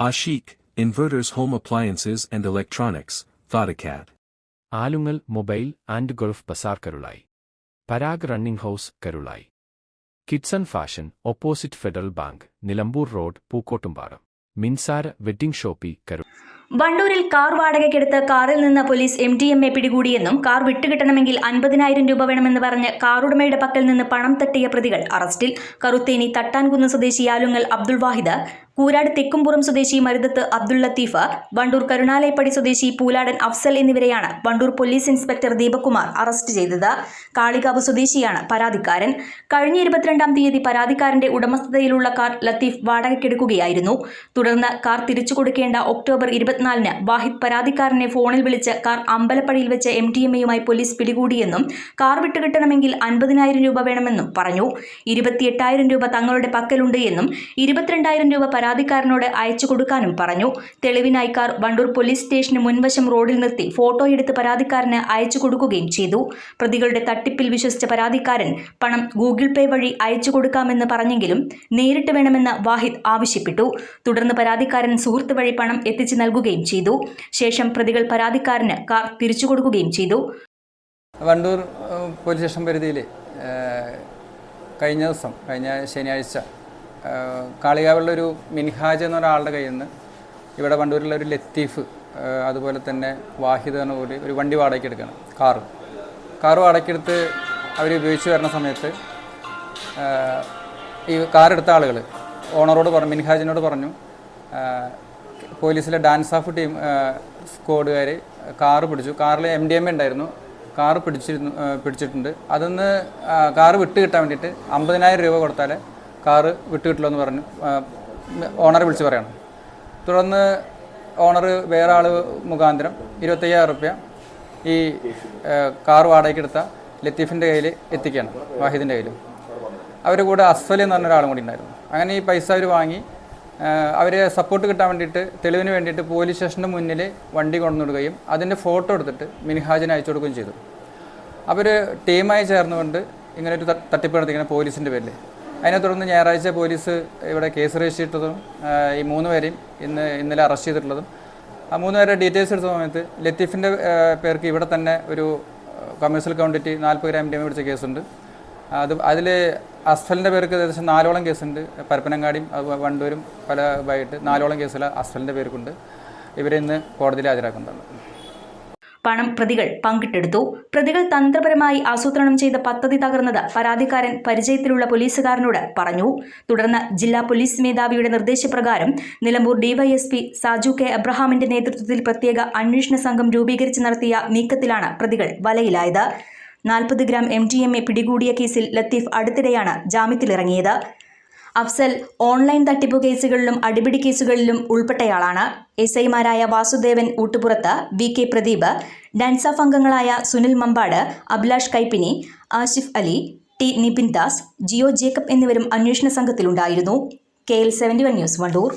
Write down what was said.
Ashik, Inverters home appliances and electronics Thodacat. Alungal mobile and gulf bazaar Karulai Parag running house Karulai. Kidson fashion opposite federal bank Nilambur road Pookkottumpadam Minsara wedding shoppy കരു വണ്ടൂരിൽ car വാടകയ്ക്കെടുത്ത് കാറിൽ നിന്ന് police M D M A പിടികൂടിയെന്നും car വിട്ടുകിട്ടണമെങ്കിൽ അൻപതിനായിരം രൂപ വേണമെന്ന് പറഞ്ഞ് കാറുടമയുടെ പക്കൽ നിന്ന് പണം തട്ടിയ പ്രതികൾ അറസ്റ്റിൽ. കറുത്തേനി തട്ടാൻകുന്ന് സ്വദേശി ആലുങ്ങൽ അബ്ദുൾ വാഹിദ് കൂരാട് തെക്കുംപുറം സ്വദേശി മരുതത്ത് അബ്ദുൾ ലത്തീഫ് വണ്ടൂർ കരുണാലയപ്പടി സ്വദേശി പൂലാടൻ അഫ്സൽ എന്നിവരെയാണ് Wandoor police inspector Deepakumar arrest ചെയ്തത്. കാളികാവ് സ്വദേശിയാണ് പരാതിക്കാരൻ. കഴിഞ്ഞ ഇരുപത്തിരണ്ടാം തീയതി പരാതിക്കാരന്റെ ഉടമസ്ഥതയിലുള്ള കാർ ലത്തീഫ് വാടകയ്ക്കെടുക്കുകയായിരുന്നു. തുടർന്ന് കാർ തിരിച്ചു കൊടുക്കേണ്ട ഒക്ടോബർ ഇരുപത്തിനാലിന് വാഹിദ് പരാതിക്കാരനെ ഫോണിൽ വിളിച്ച് കാർ അമ്പലപ്പടിയിൽ വെച്ച് എം ടി എം എയുമായി പോലീസ് പിടികൂടിയെന്നും കാർ വിട്ടുകിട്ടണമെങ്കിൽ അൻപതിനായിരം രൂപ വേണമെന്നും പറഞ്ഞു. ഇരുപത്തിയെട്ടായിരം രൂപ തങ്ങളുടെ പക്കലുണ്ട് എന്നും ഇരുപത്തിരണ്ടായിരം രൂപ പരാതിക്കാരനോട് അയച്ചു കൊടുക്കാനും പറഞ്ഞു. തെളിവിനായി കാർ വണ്ടൂർ പോലീസ് സ്റ്റേഷന് മുൻവശം റോഡിൽ നിർത്തി ഫോട്ടോ എടുത്ത് പരാതിക്കാരന് അയച്ചു കൊടുക്കുകയും ചെയ്തു. പ്രതികളുടെ തട്ടിപ്പിൽ വിശ്വസിച്ച പരാതിക്കാരൻ പണം ഗൂഗിൾ പേ വഴി അയച്ചു കൊടുക്കാമെന്ന് പറഞ്ഞെങ്കിലും നേരിട്ട് വേണമെന്ന് വാഹിദ് ആവശ്യപ്പെട്ടു. തുടർന്ന് പരാതിക്കാരൻ സുഹൃത്ത് വഴി പണം എത്തിച്ചു നൽകുകയും ചെയ്തു. ശേഷം പ്രതികൾ പരാതിക്കാരന് കാർ തിരിച്ചു കൊടുക്കുകയും ചെയ്തു. വണ്ടൂർ പോലീസ് സ്റ്റേഷൻ പരിധിയിൽ കഴിഞ്ഞ ദിവസം കഴിഞ്ഞ ശനിയാഴ്ച ഏഹ്, കാളികാവിലുള്ളൊരു മിൻഹാജ് എന്ന ഒരാളുടെ കയ്യിൽ നിന്ന് ഇവിടെ വണ്ടൂരിലുള്ള ഒരു ലത്തീഫ് അതുപോലെ തന്നെ വാഹിദ് എന്ന പോലെ ഒരു വണ്ടി വാടകയ്ക്ക് എടുക്കണം കാറ്. കാറ് വാടകയ്ക്കെടുത്ത് അവർ ഉപയോഗിച്ച് വരുന്ന സമയത്ത് ഈ കാറെടുത്ത ആളുകൾ ഓണറോട് പറഞ്ഞു മിൻഹാജിനോട് പറഞ്ഞു പോലീസിലെ ഡാൻസ് ഓഫ് ടീം സ്ക്വാഡുകാർ കാറ് പിടിച്ചു. കാറിൽ എം ഡി എം ഉണ്ടായിരുന്നു. കാറ് പിടിച്ചിരുന്നു പിടിച്ചിട്ടുണ്ട്. അതൊന്ന് കാറ് വിട്ട് കിട്ടാൻ വേണ്ടിയിട്ട് അമ്പതിനായിരം രൂപ കൊടുത്താൽ കാറ് വിട്ടുകിട്ടില്ലെന്ന് പറഞ്ഞു ഓണറെ വിളിച്ച് പറയണം. തുടർന്ന് ഓണർ വേറെ ആൾ മുഖാന്തരം ഇരുപത്തയ്യായിരം റുപ്യ ഈ കാർ വാടകയ്ക്കെടുത്ത ലത്തീഫിന്റെ കയ്യിൽ എത്തിക്കുകയാണ് വാഹിദിന്റെ കയ്യിൽ. അവരുടെ കൂടെ അസ്വലി എന്ന് പറഞ്ഞ ഒരാളും കൂടി ഉണ്ടായിരുന്നു. അങ്ങനെ ഈ പൈസ അവർ വാങ്ങി അവരെ സപ്പോർട്ട് കിട്ടാൻ വേണ്ടിയിട്ട് തെളിവിന് വേണ്ടിയിട്ട് പോലീസ് സ്റ്റേഷന്റെ മുന്നിൽ വണ്ടി കൊണ്ടുവിടുകയും അതിന്റെ ഫോട്ടോ എടുത്തിട്ട് മിനിഹാജിന് അയച്ചു കൊടുക്കുകയും ചെയ്തു. അവർ ടീമായി ചേർന്നുകൊണ്ട് ഇങ്ങനെ ഒരു തട്ടിപ്പ് നടത്തിക്കുന്ന പോലീസിന്റെ പേരിൽ. അതിനെ തുടർന്ന് ഞായറാഴ്ച പോലീസ് ഇവിടെ കേസ് രജിസ്റ്റർ ചെയ്തിട്ടതും ഈ മൂന്ന് പേരെയും ഇന്ന് ഇന്നലെ അറസ്റ്റ് ചെയ്തിട്ടുള്ളതും. ആ മൂന്ന് പേരുടെ ഡീറ്റെയിൽസ് എടുത്ത സമയത്ത് ലത്തീഫിന്റെ പേർക്ക് ഇവിടെ തന്നെ ഒരു കമേഴ്സ്യൽ കൗണ്ടിറ്റി നാൽപ്പത് ഗ്രാം ഡി പിടിച്ച കേസുണ്ട്. അത് അതിൽ അസ്ഫലിന്റെ പേർക്ക് ഏകദേശം നാലോളം കേസുണ്ട്. പരപ്പനങ്ങാടിയും വണ്ടൂരും പല ഇതായിട്ട് നാലോളം കേസിൽ അസ്ഫലിന്റെ പേർക്കുണ്ട്. ഇവരെ ഇന്ന് കോടതിയിൽ ഹാജരാക്കുന്നതാണ് പണം പ്രതികൾ പങ്കിട്ടെടുത്തു. പ്രതികൾ തന്ത്രപരമായി ആസൂത്രണം ചെയ്ത പദ്ധതി തകർന്നത് പരാതിക്കാരൻ പരിചയത്തിലുള്ള പോലീസുകാരനോട് പറഞ്ഞു. തുടർന്ന് ജില്ലാ പോലീസ് മേധാവിയുടെ നിർദ്ദേശപ്രകാരം നിലമ്പൂർ ഡിവൈഎസ്പി സാജു കെ അബ്രഹാമിന്റെ നേതൃത്വത്തിൽ പ്രത്യേക അന്വേഷണ സംഘം രൂപീകരിച്ച് നടത്തിയ നീക്കത്തിലാണ് പ്രതികൾ വലയിലായത്. നാൽപ്പത് gram M T M A പിടികൂടിയ കേസിൽ ലത്തീഫ് അടുത്തിടെയാണ് ജാമ്യത്തിലിറങ്ങിയത്. അഫ്സൽ ഓൺലൈൻ തട്ടിപ്പു കേസുകളിലും അടിപിടി കേസുകളിലും ഉൾപ്പെട്ടയാളാണ്. എസ് ഐമാരായ Vasudevan Oottupurath V K Pradeep DANSAF അംഗങ്ങളായ സുനിൽ മമ്പാട് അഭിലാഷ് കൈപ്പിനി ആസിഫ് അലി ടി നിപിൻ ദാസ് ജിയോ ജേക്കബ് എന്നിവരും അന്വേഷണ സംഘത്തിലുണ്ടായിരുന്നു. K L seventy one news Wandoor.